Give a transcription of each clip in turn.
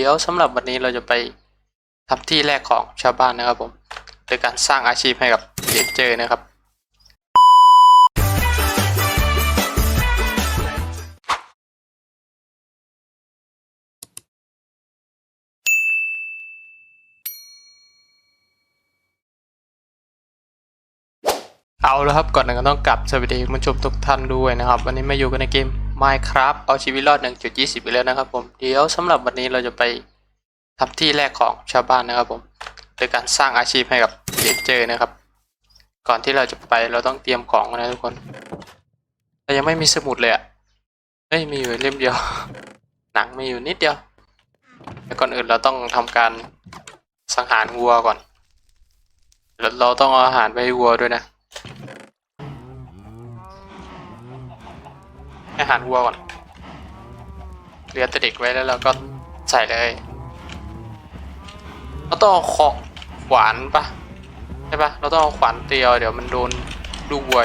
เดี๋ยวสำหรับวันนี้เราจะไปทำที่แรกของชาวบ้านนะครับผมโดยการสร้างอาชีพให้กับเด็กเจอนะครับ เอาแล้วครับก่อนอื่นก็ต้องกลับสวัสดีคุณผู้ชมทุกท่านด้วยนะครับ วันนี้มาอยู่กันในเกม Minecraft เอาชีวิตรอด 1.20ไปแล้วนะครับผม เดี๋ยวสำหรับวันนี้เราจะไปทำที่แรกของชาวบ้านนะครับผมโดยการสร้างอาชีพให้กับเด็กเจอนะครับ ก่อนที่เราจะไปเราต้องเตรียมของนะทุกคนแต่ยังไม่มีสมุดเลยอะเฮ้ยมีอยู่เล่มเดียว หนังมีอยู่นิดเดียวแต่ก่อนอื่นเราต้องทำการสังหารวัวก่อนแล้วเราต้องเอาอาหารไปวัวด้วยนะ อาหารวัวก่อนเหลือต่เด็กไว้แล้วเราก็ใส่เลยเราต้องเอาขอขวานปะใช่ปะเราต้องเอาขวานเตียวเดี๋ยวมันโดนลูกวัว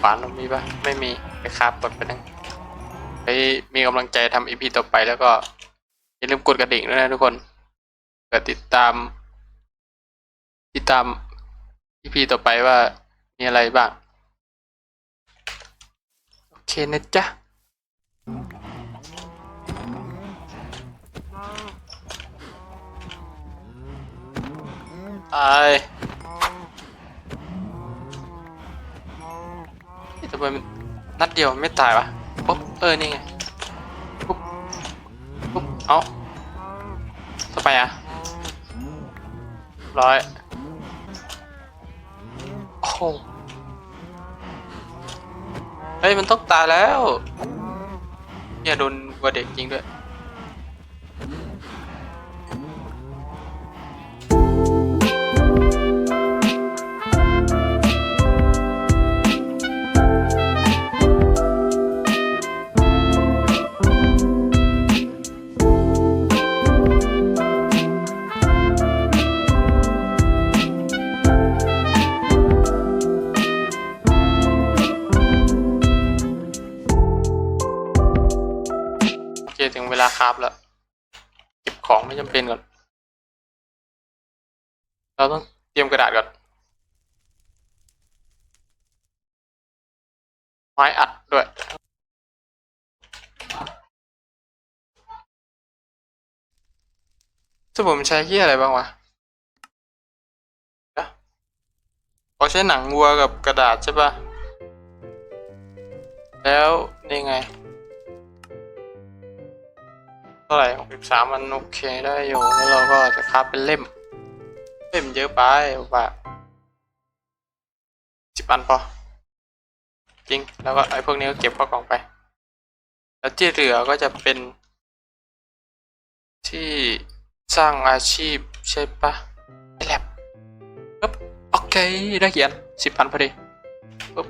ขวานเรามีปะไม่มีไปคาบกดไปนึงไปมีกำลังใจทำอีพีต่อไปแล้วก็อย่าลืมกดกระดิ่งด้วยนะทุกคนเพื่อติดตาม ติดตามอีพีต่อไปว่ามีอะไรบ้าง เคนะจ๊ะตายทำไมมันนัดเดียวไม่ตายวะปุ๊บเออ นี่ไง ปุ๊บ ปุ๊บ เอาทำไมอะ ร้อย โอ้ เฮ้ยมันต้องตายแล้ว เนี่ยโดนวัวเด็กจริงด้วย ลาคราบแล้วเก็บของไม่จำเป็นก่อน เราต้องเตรียมกระดาษก่อน ไม้อัดด้วยสมุนใช้ที่อะไรบ้างวะเดี๋ยวเขาใช้หนังวัวกับกระดาษใช่ปะแล้วนี่ไง เท่าไหร่หกสิบสามมันโอเคได้อยู่แล้วเราก็จะคับเป็นเล่ม เล่มเยอะไปว่าสิบอันพอ จริง แล้วก็ไอ้พวกนี้ก็เก็บเข้ากล่องไป แล้วที่เหลือก็จะเป็น ที่สร้างอาชีพใช่ปะไอแลบปึ๊บโอเคได้เขียนสิบพันพอดีปึ๊บ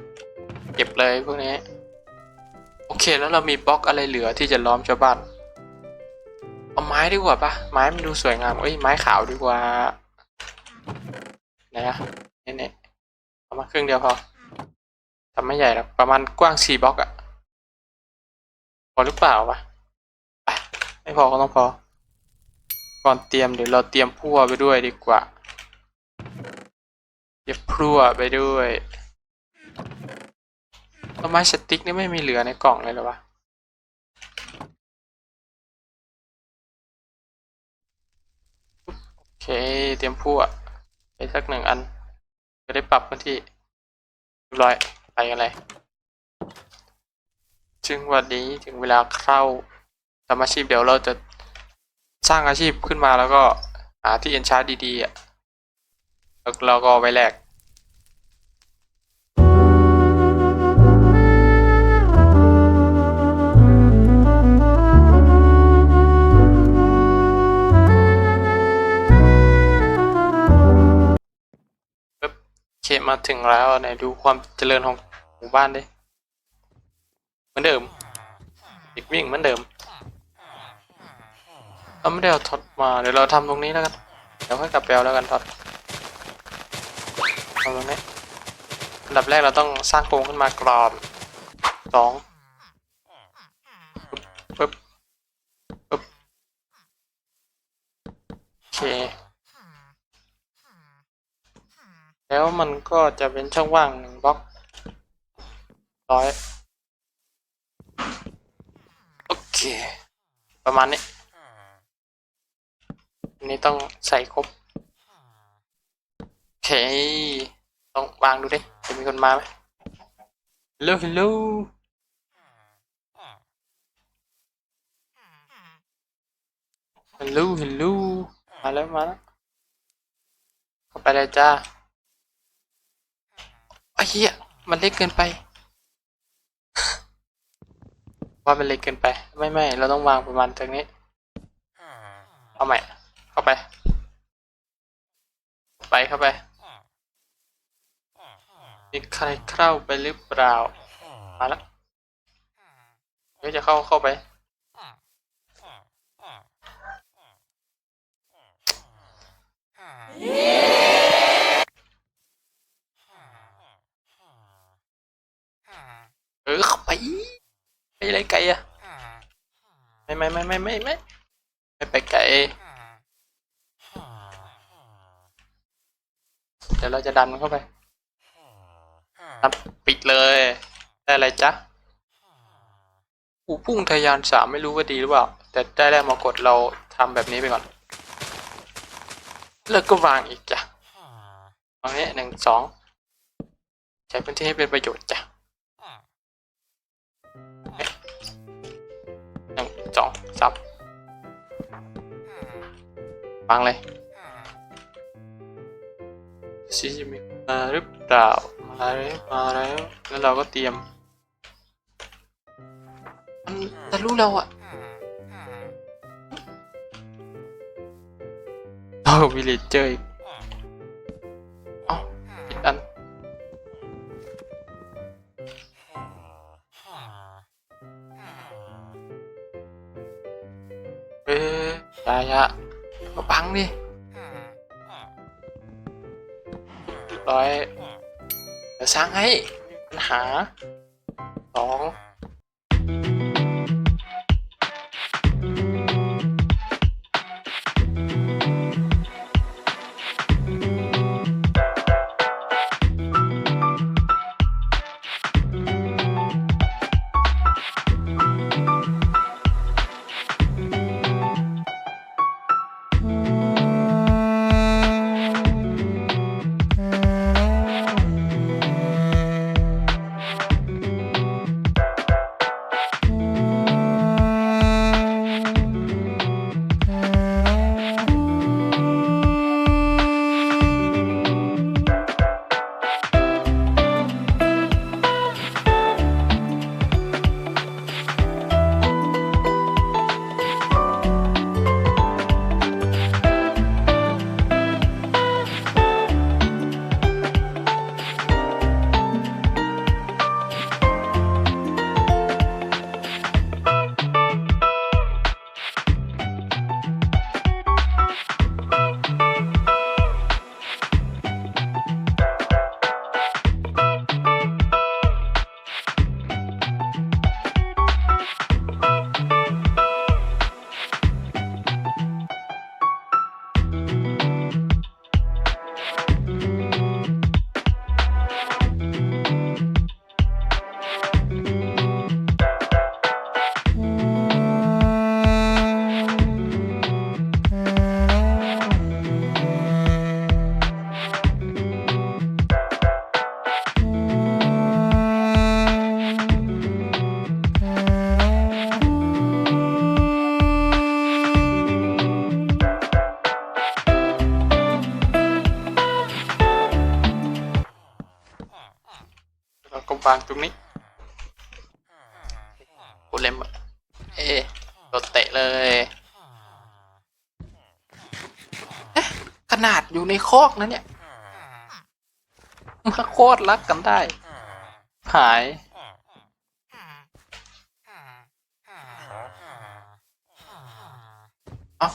เก็บเลยพวกนี้ โอเคแล้วเรามีบล็อกอะไรเหลือที่จะล้อมชาวบ้าน ม้ดีกว่าปะไม้มันดูสวยงามเอ้ยไม้ขาวดีกว่าไหนอะนี่นี่เอามาครึ่งเดียวพอทำไม่ใหญ่หรอกประมาณกว้างสี่บล็อกอะพอหรือเปล่าวะไปไม่พอก็ต้องพอ ก่อนเตรียมเดี๋ยวเราเตรียมพั่วไปด้วยดีกว่าเก็บพั่วไปด้วยแล้วไม้สติ๊กนี่ไม่มีเหลือในกล่องเลยหรอวะ เคเตรียมพั่วไปสักหนึ่งอัน จะได้ปรับพื้นที่เรียบร้อยไปกันเลยจึงวันนี้ถึงเวลาเข้าทำอาชีพเดี๋ยวเราจะสร้างอาชีพขึ้นมาแล้วก็หาที่เอ็นชาร์ดดีๆอะแล้วเราก็ไปแลก มาถึงแล้วไหนดูความเจริญของหมู่บ้านดิเหมือนเดิมอีกวิ่งเหมือนเดิมเราไม่ได้เอาท็อตมาเดี๋ยวเราทำตรงนี้แล้วกันเดี๋ยวค่อยกลับไปเอาแล้วกันท็อตทำตรงนี้อันดับแรกเราต้องสร้างโครงขึ้นมากรอบสองปึ๊บปึ๊บ เค แล้วมันก็จะเป็นช่องว่างหนึ่งบล็อกร้อยโอเค ประมาณนี้อันนี้ต้องใส่ครบโอเคต้องวางดูดิจะมีคนมาไหม Hello Hello ฮัลโหลฮัลโหลมาแล้วมาแล้วเข้าไปเลยจ้า ไอ้เหี้ยมันเล็กเกินไป ว่ามันเล็กเกินไป ไม่ไม่เราต้องวางประมาณตรงนี้ เอาใหม่ เข้าไป ไปเข้าไปมีใครเข้าไปหรือเปล่า มาแล้วเดี๋ยวจะเข้าเข้าไปเออเข้าไป ไปอะไรไกลอะไม่ไม่ไม่ไม่ไม่ไม่ไม่ไปไกลเดี๋ยวเราจะดันมันเข้าไปดันปิดเลย ได้อะไรจ๊ะอูพุ่งทะยานสามไม่รู้ว่าดีหรือเปล่า แต่ได้แรกมากดเราทำแบบนี้ไปก่อน แล้วก็วางอีกจ้ะวางนี้หนึ่งสองใช้พื้นที่ให้เป็นประโยชน์จ้ะ สองสามฟังเลยซีจะมีมาหรือเปล่ามาแล้วมาแล้วแล้วเราก็เตรียม มันจะรู้เราอะเอาวิลเลจเจอร์อีก ยอย่าอย่ามาปังดิร้อยเดี๋ยวสร้างให้ปัญหา นาดอยู่ในคอกนะเนี่ย มาโคตรรักกันได้ หาย เอ้า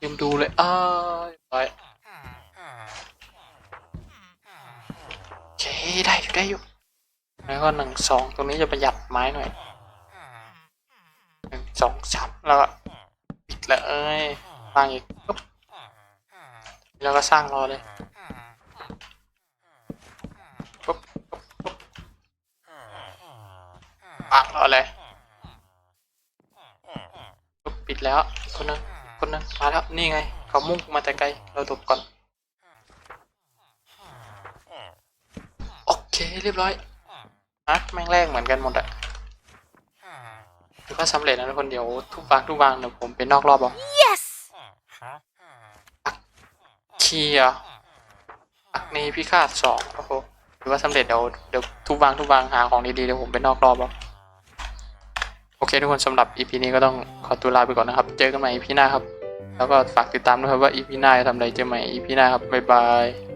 ลืมดูเลยอ้าวไปโอเคได้อยู่ได้อยู่ แล้วก็หนึ่งสองตรงนี้จะประหยัดไม้หน่อยหนึ่งสองสามแล้วก็ปิดเลยวางอีก แล้วก็สร้างรอเลยปุ๊บปุ๊บปังรอเลยปุ๊บปิดแล้วคนนึงคนนึงมาแล้วนี่ไง เขามุ่งมาแต่ไกล เราตบก่อน โอเคเรียบร้อยอะแม่งแรกเหมือนกันหมดอะถือว่าสำเร็จนะทุกคนเดี๋ยวทุกวางทุกวางเดี๋ยวผมเป็นนอกรอบเอา Yes! เคลียร์อักนีพิฆาตสองโอ้โหถือว่าสำเร็จเดี๋ยวเดี๋ยวทุบวางทุบวางหาของดีๆเดี๋ยวผมไปนอกรอบเอาโอเคทุกคนสำหรับ EP นี้ก็ต้องขอตัวลาไปก่อนนะครับ เจอกันใหม่ EP หน้าครับ แล้วก็ฝากติดตามด้วยครับว่า EP หน้าจะทำอะไรเจอใหม่ EP หน้าครับบ๊ายบาย